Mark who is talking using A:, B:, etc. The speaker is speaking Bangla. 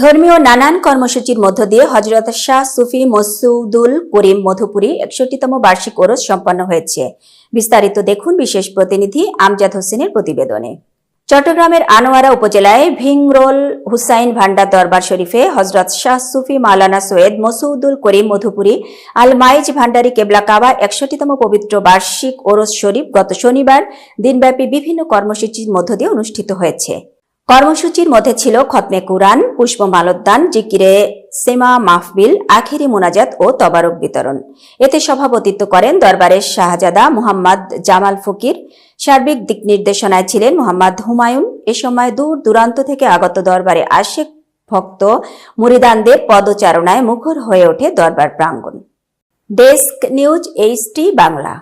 A: ধর্মীয় নানান কর্মসূচির মধ্য দিয়ে হজরত শাহ সুফি মসুদুল করিম মধুপুরী একষট্টিতম বার্ষিক ওরস সম্পন্ন হয়েছে। বিস্তারিত দেখুন বিশেষ প্রতিনিধি আমজাদ হোসেনের প্রতিবেদনে। চট্টগ্রামের আনোয়ারা উপজেলায় ভিংরোল হুসাইন ভান্ডার দরবার শরীফে হজরত শাহ সুফি মাওলানা সৈয়দ মসুদুল করিম মধুপুরী আল মাইজ ভান্ডারী কেবলা কাবা একষট্টিতম পবিত্র বার্ষিক ওরস শরীফ গত শনিবার দিনব্যাপী বিভিন্ন কর্মসূচির মধ্য দিয়ে অনুষ্ঠিত হয়েছে। কর্মসূচির মধ্যে ছিল খতমে কুরআন, পুষ্প মালোদ্যান জিকিরে সেমা মাহফিল, আখেরি মোনাজাত ও তবারক বিতরণ। এতে সভাপতিত্ব করেন দরবারের শাহজাদা মুহাম্মদ জামাল ফকির। সার্বিক দিক নির্দেশনায় ছিলেন মোহাম্মদ হুমায়ুন। এ সময় দূর দূরান্ত থেকে আগত দরবারে আশেক ভক্ত মুরিদানদের পদচারণায় মুখর হয়ে ওঠে দরবার প্রাঙ্গণ। Desk news HT Bangla.